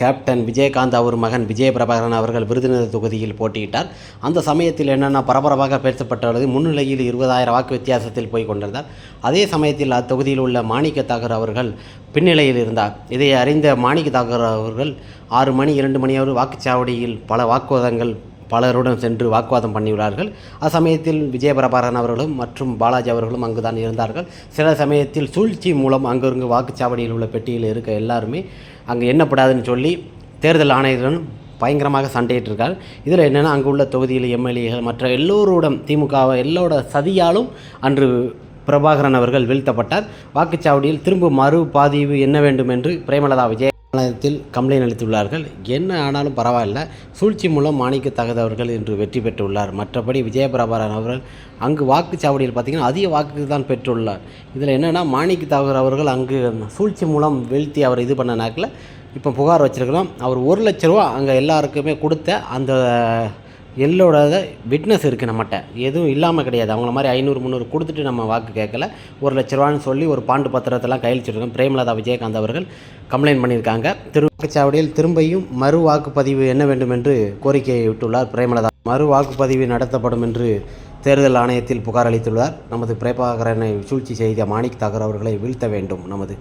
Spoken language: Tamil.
கேப்டன் விஜயகாந்த் அவர் மகன் விஜய பிரபாகரன் அவர்கள் விருதுநகர் தொகுதியில் போட்டியிட்டார். அந்த சமயத்தில் என்னென்ன பரபரப்பாக பேசப்பட்டுள்ளது முன்னிலையில் இருபதாயிரம் வாக்கு வித்தியாசத்தில் போய் கொண்டிருந்தார். அதே சமயத்தில் அத்தொகுதியில் உள்ள மாணிக்க தாகர் அவர்கள் பின்னிலையில் இருந்தார். இதை அறிந்த மாணிக்க தாகர் அவர்கள் ஆறு மணி இரண்டு மணி அவர் வாக்குச்சாவடியில் பல வாக்குவாதங்கள் பலருடன் சென்று வாக்குவாதம் பண்ணியுள்ளார்கள். அச்சமயத்தில் விஜயபிரபாரன் அவர்களும் மற்றும் பாலாஜி அவர்களும் அங்குதான் இருந்தார்கள். சில சமயத்தில் சூழ்ச்சி மூலம் அங்கங்கு வாக்குச்சாவடியில் உள்ள பெட்டியில் இருக்க எல்லாருமே அங்கே எண்ணப்படாதுன்னு சொல்லி தேர்தல் ஆணையருடன் பயங்கரமாக சண்டையிட்டிருக்கார். இதில் என்னென்னா அங்கே உள்ள தொகுதியில் எம்எல்ஏகள் மற்ற எல்லோரோடும் திமுக எல்லோட சதியாலும் அன்று பிரபாகரன் அவர்கள் வீழ்த்தப்பட்டார். வாக்குச்சாவடியில் திரும்ப மறு பதிவு என்ன வேண்டும் என்று பிரேமலதா விஜய் ஆணையத்தில் கம்ப்ளைண்ட் அளித்துள்ளார்கள். என்ன ஆனாலும் பரவாயில்ல. சூழ்ச்சி மூலம் மாணிக்க தகதவர்கள் இன்று வெற்றி பெற்றுள்ளார். மற்றபடி விஜயபிரபாரன் அவர்கள் அங்கு வாக்குச்சாவடியில் பார்த்திங்கன்னா அதிக வாக்கு தான் பெற்றுள்ளார். இதில் என்னென்னா மாணிக்க தகர் அவர்கள் அங்கு சூழ்ச்சி மூலம் வீழ்த்தி அவர் இது பண்ண நாக்கில் இப்போ புகார் வச்சிருக்கிறோம். அவர் ஒரு லட்ச ரூபா அங்கே எல்லாருக்குமே கொடுத்த அந்த எல்லோட விட்னஸ் இருக்குது நம்மகிட்ட. எதுவும் இல்லாமல் கிடையாது. அவங்கள மாதிரி ஐநூறு முந்நூறு கொடுத்துட்டு நம்ம வாக்கு கேட்கல. ஒரு லட்ச ரூபான்னு சொல்லி ஒரு பாண்டு பத்திரத்தெல்லாம் கையளிச்சிருக்கோம். பிரேமலதா விஜயகாந்த் அவர்கள் கம்ப்ளைண்ட் பண்ணியிருக்காங்க. திரு வாக்குச்சாவடியில் திரும்பியும் மறு வாக்குப்பதிவு என்ன வேண்டும் என்று கோரிக்கையை விட்டுள்ளார் பிரேமலதா. மறு வாக்குப்பதிவு நடத்தப்படும் என்று தேர்தல் ஆணையத்தில் புகார் அளித்துள்ளார். நமது பிரேபாகரனை சூழ்ச்சி செய்த மாணிக் தாகர் அவர்களை வீழ்த்த வேண்டும். நமது